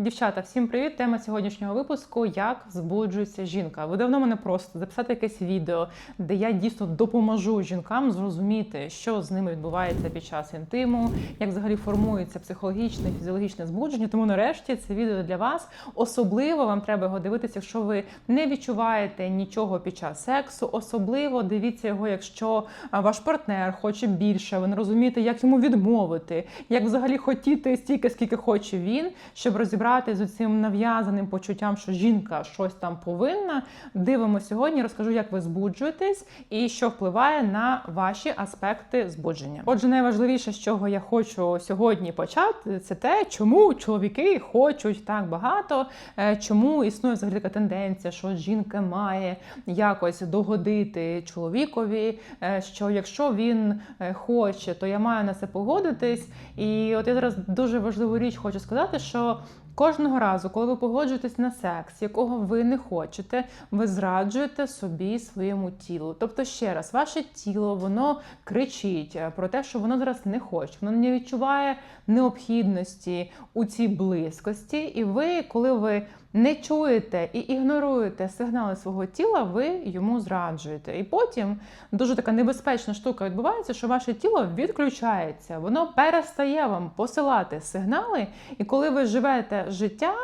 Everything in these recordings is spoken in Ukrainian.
Дівчата, всім привіт! Тема сьогоднішнього випуску як збуджується жінка. Ви давно мене просите записати якесь відео, де я дійсно допоможу жінкам зрозуміти, що з ними відбувається під час інтиму, як взагалі формується психологічне, фізіологічне збудження. Тому нарешті це відео для вас. Особливо вам треба його дивитися, якщо ви не відчуваєте нічого під час сексу. Особливо дивіться його, якщо ваш партнер хоче більше, ви не розумієте, як йому відмовити, як взагалі хотіти стільки, скільки хоче він, щоб розібрати з цим нав'язаним почуттям, що жінка щось там повинна. Дивимося сьогодні, розкажу, як ви збуджуєтесь і що впливає на ваші аспекти збудження. Отже, найважливіше, з чого я хочу сьогодні почати, це те, чому чоловіки хочуть так багато, е, чому існує взагалі така тенденція, що жінка має якось догодити чоловікові, е, що якщо він е, хоче, то я маю на це погодитись. І от я зараз дуже важливу річ хочу сказати, що. Кожного разу, коли ви погоджуєтесь на секс, якого ви не хочете, ви зраджуєте собі своєму тілу. Тобто, ще раз, ваше тіло воно кричить е, про те, що воно зараз не хоче, воно не відчуває необхідності у цій близькості. І ви, коли ви не чуєте і ігноруєте сигнали свого тіла, ви йому зраджуєте. І потім дуже така небезпечна штука відбувається, що ваше тіло відключається, воно перестає вам посилати сигнали. І коли ви живете життя,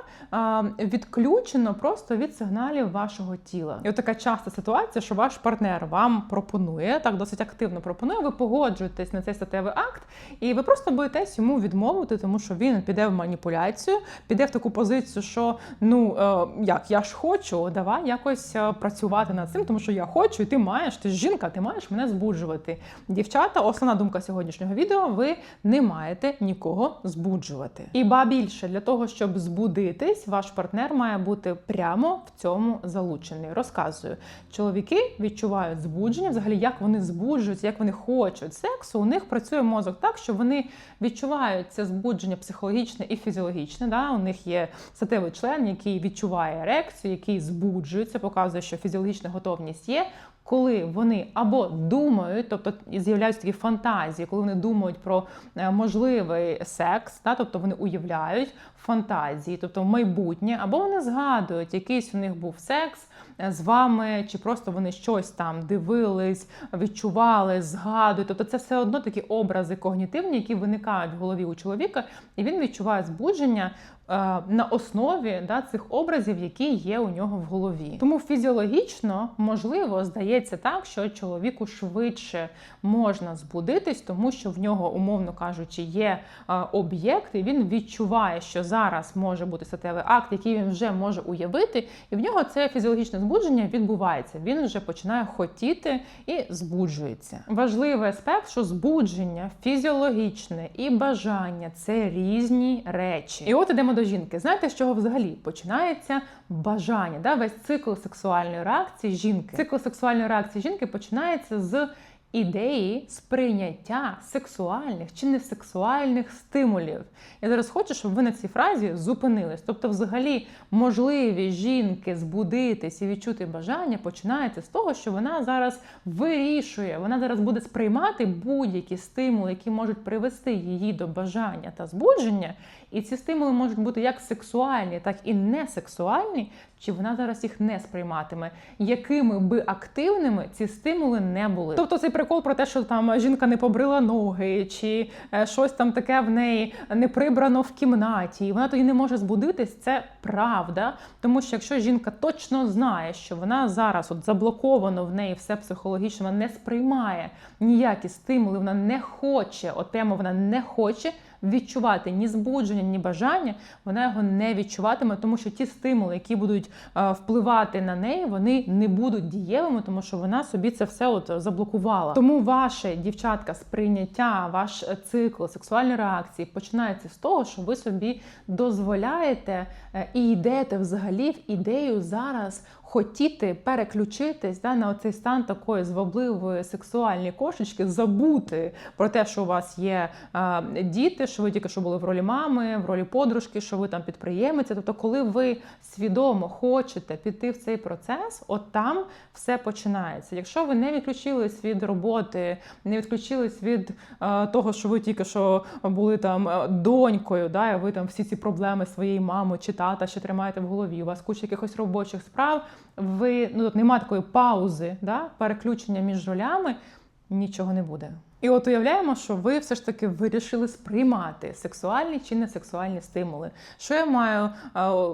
відключено просто від сигналів вашого тіла. І от така часта ситуація, що ваш партнер вам пропонує, так досить активно пропонує, ви погоджуєтесь на цей статевий акт, і ви просто боїтесь йому відмовити, тому що він піде в маніпуляцію, піде в таку позицію, що ну е, як я ж хочу, давай якось е, працювати над цим, тому що я хочу, і ти маєш, ти ж жінка, ти маєш мене збуджувати. Дівчата, основна думка сьогоднішнього відео: ви не маєте нікого збуджувати. І ба більше для того, щоб збудитись, ваш партнер має бути прямо в цьому залучений. Розказую, чоловіки відчувають збудження, взагалі як вони збуджуються, як вони хочуть сексу. У них працює мозок так, що вони відчувають це збудження психологічне і фізіологічне. Да? У них є статевий член, який відчуває ерекцію, який збуджується, показує, що фізіологічна готовність є. Коли вони або думають, тобто з'являються такі фантазії, коли вони думають про е, можливий секс, да, тобто вони уявляють фантазії, тобто майбутнє, або вони згадують, якийсь у них був секс е, з вами, чи просто вони щось там дивились, відчували, згадують. Тобто це все одно такі образи когнітивні, які виникають в голові у чоловіка, і він відчуває збудження. Е, На основі да, цих образів, які є у нього в голові, тому фізіологічно можливо здається так, що чоловіку швидше можна збудитись, тому що в нього, умовно кажучи, є е, об'єкт, і він відчуває, що зараз може бути статевий акт, який він вже може уявити, і в нього це фізіологічне збудження відбувається. Він вже починає хотіти і збуджується. Важливий аспект, що збудження фізіологічне і бажання це різні речі. І от ідемо до жінки. Знаєте, з чого взагалі починається бажання? Да? Весь цикл сексуальної реакції жінки. Цикл сексуальної реакції жінки починається з ідеї сприйняття сексуальних чи несексуальних стимулів. Я зараз хочу, щоб ви на цій фразі зупинились. Тобто, взагалі, можливість жінки збудитись і відчути бажання починається з того, що вона зараз вирішує, вона зараз буде сприймати будь-які стимули, які можуть привести її до бажання та збудження. І ці стимули можуть бути як сексуальні, так і несексуальні, чи вона зараз їх не сприйматиме, якими би активними ці стимули не були. Тобто цей прикол про те, що там жінка не побрила ноги, чи е, щось там таке в неї не прибрано в кімнаті, і вона тоді не може збудитись, це правда. Тому що якщо жінка точно знає, що вона зараз от заблоковано в неї все психологічно, вона не сприймає ніякі стимули, вона не хоче, от вона не хоче відчувати ні збудження, ні бажання, вона його не відчуватиме, тому що ті стимули, які будуть е, впливати на неї, вони не будуть дієвими, тому що вона собі це все от заблокувала. Тому ваше дівчатка сприйняття, ваш цикл сексуальної реакції починається з того, що ви собі дозволяєте е, і йдете взагалі в ідею зараз хотіти переключитись да, на оцей стан такої звабливої сексуальної кошечки, забути про те, що у вас є е, діти, що ви тільки що були в ролі мами, в ролі подружки, що ви там підприємиця. Тобто, коли ви свідомо хочете піти в цей процес, от там все починається. Якщо ви не відключились від роботи, не відключились від е, того, що ви тільки що були там донькою, да, і ви там всі ці проблеми своєї мами чи тата ще тримаєте в голові, у вас куча якихось робочих справ, ви ну тут немає такої паузи, да, переключення між ролями, нічого не буде. І от уявляємо, що ви все ж таки вирішили сприймати сексуальні чи несексуальні стимули. Що я маю е,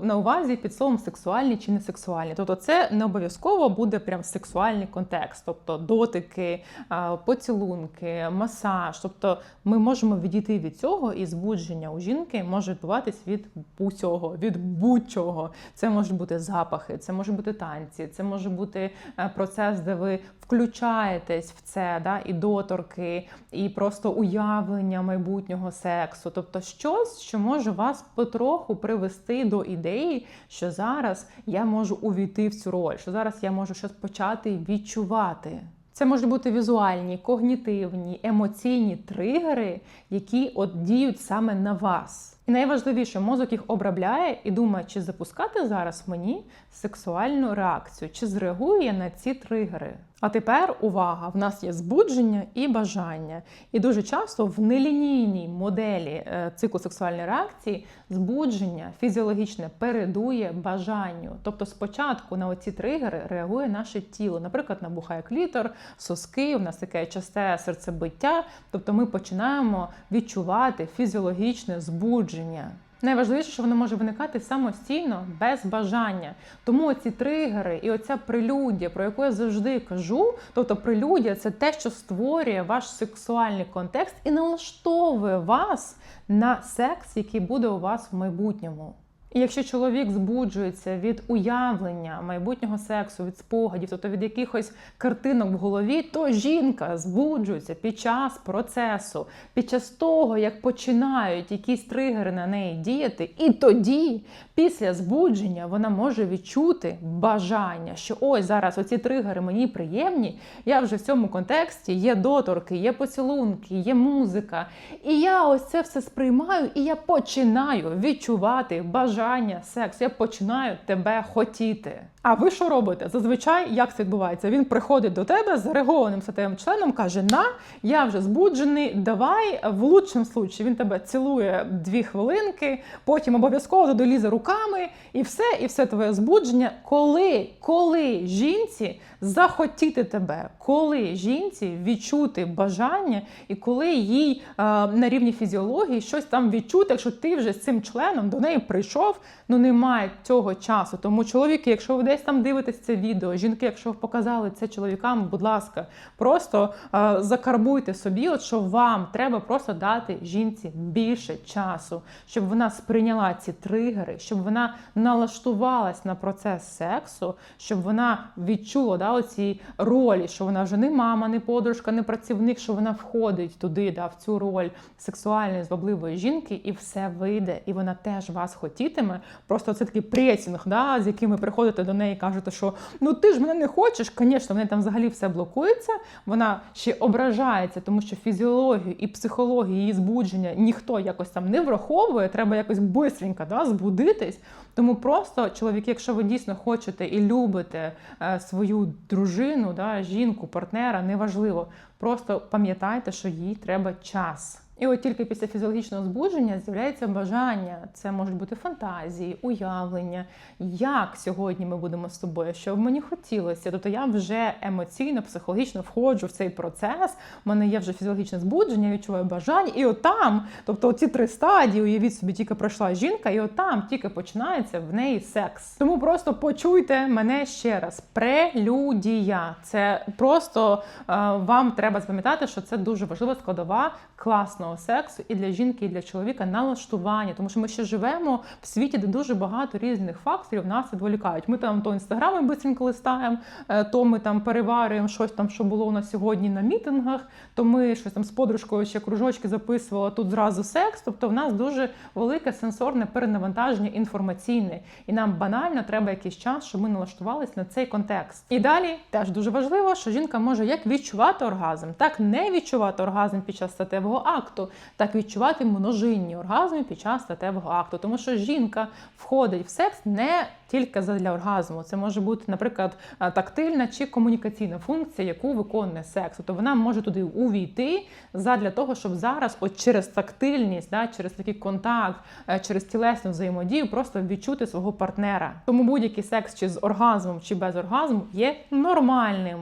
на увазі під словом сексуальні чи несексуальні? Тобто, це не обов'язково буде прям сексуальний контекст, тобто дотики, е, поцілунки, масаж. Тобто, ми можемо відійти від цього, і збудження у жінки може відбуватись від усього, від будь-чого. Це можуть бути запахи, це може бути танці, це може бути е, процес, де ви включаєтесь в це, да, і доторки, і просто уявлення майбутнього сексу. Тобто щось, що може вас потроху привести до ідеї, що зараз я можу увійти в цю роль, що зараз я можу щось почати відчувати. Це можуть бути візуальні, когнітивні, емоційні тригери, які от діють саме на вас. І найважливіше, мозок їх обробляє і думає, чи запускати зараз мені сексуальну реакцію, чи зреагую я на ці тригери. А тепер увага! В нас є збудження і бажання. І дуже часто в нелінійній моделі е, циклу сексуальної реакції збудження фізіологічне передує бажанню. Тобто спочатку на оці тригери реагує наше тіло. Наприклад, набухає клітор, соски, у нас таке часте серцебиття. Тобто ми починаємо відчувати фізіологічне збудження. Найважливіше, що воно може виникати самостійно, без бажання. Тому ці тригери і оця прелюдія, про яку я завжди кажу, тобто прелюдія це те, що створює ваш сексуальний контекст і налаштовує вас на секс, який буде у вас в майбутньому. І якщо чоловік збуджується від уявлення майбутнього сексу, від спогадів, тобто від якихось картинок в голові, то жінка збуджується під час процесу, під час того, як починають якісь тригери на неї діяти, і тоді, після збудження, вона може відчути бажання, що ось зараз оці тригери мені приємні. Я вже в цьому контексті є доторки, є поцілунки, є музика. І я ось це все сприймаю, і я починаю відчувати бажання бажання, секс, я починаю тебе хотіти. А ви що робите? Зазвичай як це відбувається? Він приходить до тебе з регованим статевим членом, каже: На, я вже збуджений, давай в лучшому случаї він тебе цілує дві хвилинки, потім обов'язково долізе руками, і все, і все твоє збудження. Коли, коли жінці захотіти тебе, коли жінці відчути бажання, і коли їй е, на рівні фізіології щось там відчути, якщо ти вже з цим членом до неї прийшов, ну немає цього часу. Тому чоловіки, якщо ви десь там дивитесь це відео, жінки, якщо ви показали це чоловікам, будь ласка, просто е, закарбуйте собі, от що вам треба просто дати жінці більше часу, щоб вона сприйняла ці тригери, щоб вона налаштувалась на процес сексу, щоб вона відчула да, оці ролі, що вона вже не мама, не подружка, не працівник, що вона входить туди, да, в цю роль сексуальної звабливої жінки, і все вийде, і вона теж вас хотітиме. Просто це такий пресінг, да, з яким ви приходите до неї і кажете, що ну ти ж мене не хочеш. Звісно, в неї там взагалі все блокується. Вона ще ображається, тому що фізіологію і психологію її збудження ніхто якось там не враховує. Треба якось бистренько да, збудитись. Тому просто чоловіки, якщо ви дійсно хочете і любите е, свою дружину, да, жінку, партнера, неважливо. Просто пам'ятайте, що їй треба час. І от тільки після фізіологічного збудження з'являється бажання. Це можуть бути фантазії, уявлення. Як сьогодні ми будемо з тобою, що б мені хотілося. Тобто я вже емоційно, психологічно входжу в цей процес. У мене є вже фізіологічне збудження, я відчуваю бажання. І отам, тобто ці три стадії, уявіть собі, тільки пройшла жінка, і отам тільки починається в неї секс. Тому просто почуйте мене ще раз. Прелюдія. Це просто е, вам треба запам'ятати, що це дуже важлива складова класного сексу і для жінки, і для чоловіка налаштування, тому що ми ще живемо в світі, де дуже багато різних факторів нас відволікають. Ми там то інстаграми бистренько листаємо, е, то ми там переварюємо щось там, що було у нас сьогодні на мітингах, то ми щось там з подружкою ще кружочки записували тут зразу секс. Тобто в нас дуже велике сенсорне перенавантаження інформаційне, і нам банально треба якийсь час, щоб ми налаштувалися на цей контекст. І далі теж дуже важливо, що жінка може як відчувати оргазм, так не відчувати оргазм під час статевого акту. Акту, так відчувати множинні оргазми під час статевого акту. Тому що жінка входить в секс не тільки для оргазму. Це може бути, наприклад, е, тактильна чи комунікаційна функція, яку виконує секс. Тобто вона може туди увійти задля того, щоб зараз, от через тактильність, да, через такий контакт, е, через тілесну взаємодію, просто відчути свого партнера. Тому будь-який секс чи з оргазмом, чи без оргазму є нормальним.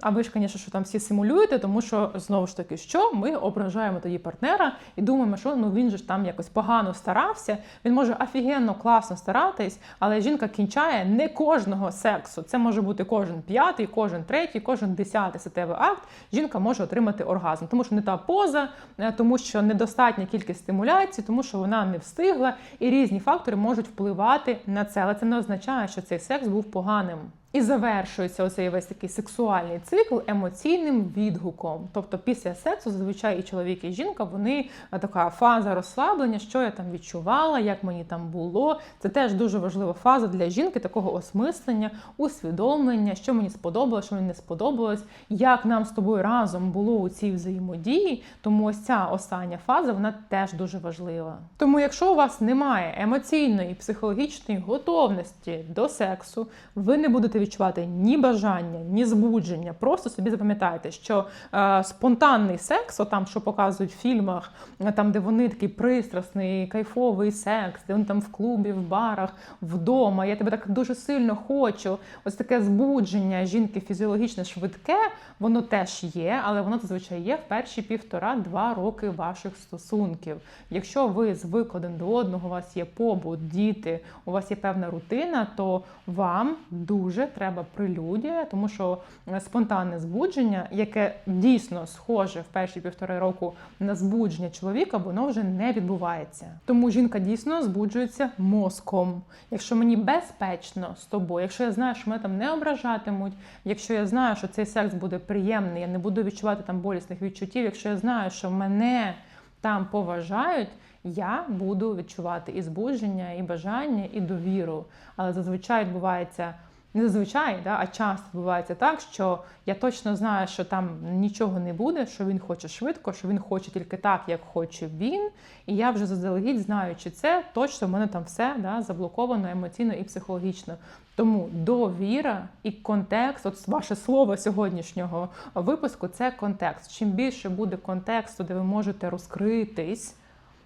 А ви ж, звісно, що там всі симулюєте, тому що знову ж таки, що ми ображаємо тоді партнера і думаємо, що ну він же ж там якось погано старався. Він може офігенно класно старатись, але жінка кінчає не кожного сексу. Це може бути кожен п'ятий, кожен третій, кожен десятий статевий акт. Жінка може отримати оргазм, тому що не та поза, е, тому що недостатня кількість стимуляції, тому що вона не встигла, і різні фактори можуть впливати на це. Але це не означає, що цей секс був поганим. І завершується оцей весь такий сексуальний цикл емоційним відгуком. Тобто після сексу зазвичай і чоловік, і жінка вони е, така фаза розслаблення, що я там відчувала, як мені там було. Це теж дуже важлива фаза для жінки, такого осмислення, усвідомлення, що мені сподобалось, що мені не сподобалось, як нам з тобою разом було у цій взаємодії. Тому ось ця остання фаза вона теж дуже важлива. Тому, якщо у вас немає емоційної і психологічної готовності до сексу, ви не будете відчувати ні бажання, ні збудження. Просто собі запам'ятайте, що е, спонтанний секс, отам, що показують в фільмах, е, там, де вони такий пристрасний, кайфовий секс, де вони там в клубі, в барах, вдома. Я тебе так дуже сильно хочу. Ось таке збудження жінки фізіологічне, швидке, воно теж є, але воно зазвичай є в перші півтора-два роки ваших стосунків. Якщо ви звик один до одного, у вас є побут, діти, у вас є певна рутина, то вам дуже треба прелюдія, тому що е, спонтанне збудження, яке дійсно схоже в перші півтори року на збудження чоловіка, воно вже не відбувається. Тому жінка дійсно збуджується мозком. Якщо мені безпечно з тобою, якщо я знаю, що мене там не ображатимуть, якщо я знаю, що цей секс буде приємний, я не буду відчувати там болісних відчуттів, якщо я знаю, що мене там поважають. Я буду відчувати і збудження, і бажання, і довіру. Але зазвичай відбувається не зазвичай, да, а часто відбувається так, що я точно знаю, що там нічого не буде, що він хоче швидко, що він хоче тільки так, як хоче він. І я вже заздалегідь знаючи це, точно в мене там все да, заблоковано емоційно і психологічно. Тому довіра і контекст, от ваше слово сьогоднішнього випуску це контекст. Чим більше буде контексту, де ви можете розкритись.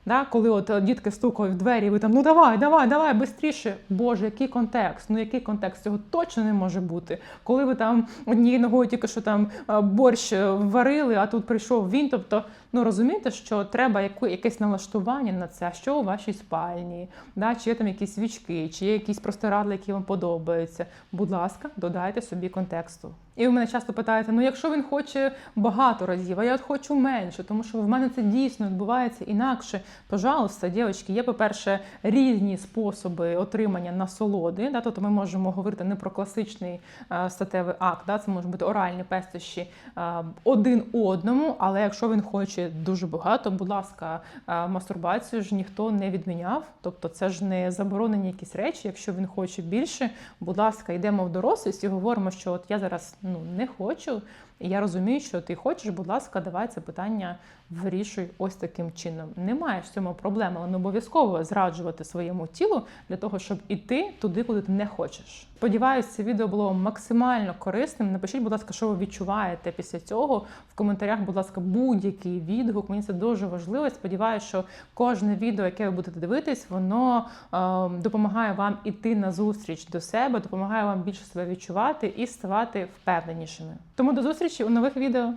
Да, коли от е, дітки стукають в двері, і ви там ну давай, давай, давай, швидше. Боже, який контекст? Ну який контекст? Цього точно не може бути. Коли ви там однією ногою тільки що там е, борщ е, варили, а тут прийшов він. Тобто, ну розумієте, що треба якесь налаштування на це, що у вашій спальні, да, чи є там якісь свічки, чи є якісь простирадли, які вам подобаються. Будь ласка, додайте собі контексту. І ви мене часто питаєте: ну якщо він хоче багато разів, а я от хочу менше, тому що в мене це дійсно відбувається інакше. Пожалуйста, дівчатки, є, по-перше, різні способи отримання насолоди. Да? Тобто ми можемо говорити не про класичний а, статевий акт, да? це можуть бути оральні пестощі а, один одному, але якщо він хоче дуже багато, будь ласка, а, мастурбацію ж ніхто не відміняв. Тобто це ж не заборонені якісь речі. Якщо він хоче більше, будь ласка, йдемо в дорослість і говоримо, що от я зараз ну не хочу. Я розумію, що ти хочеш, будь ласка, давай це питання вирішуй ось таким чином. Немає в цьому проблеми, але не обов'язково зраджувати своєму тілу для того, щоб іти туди, куди ти не хочеш. Сподіваюсь, це відео було максимально корисним. Напишіть, будь ласка, що ви відчуваєте після цього. В коментарях, будь ласка, будь-який відгук. Мені це дуже важливо. Сподіваюся, що кожне відео, яке ви будете дивитись, воно е, допомагає вам іти на зустріч до себе, допомагає вам більше себе відчувати і ставати впевненішими. Тому до зустрічі у нових відео.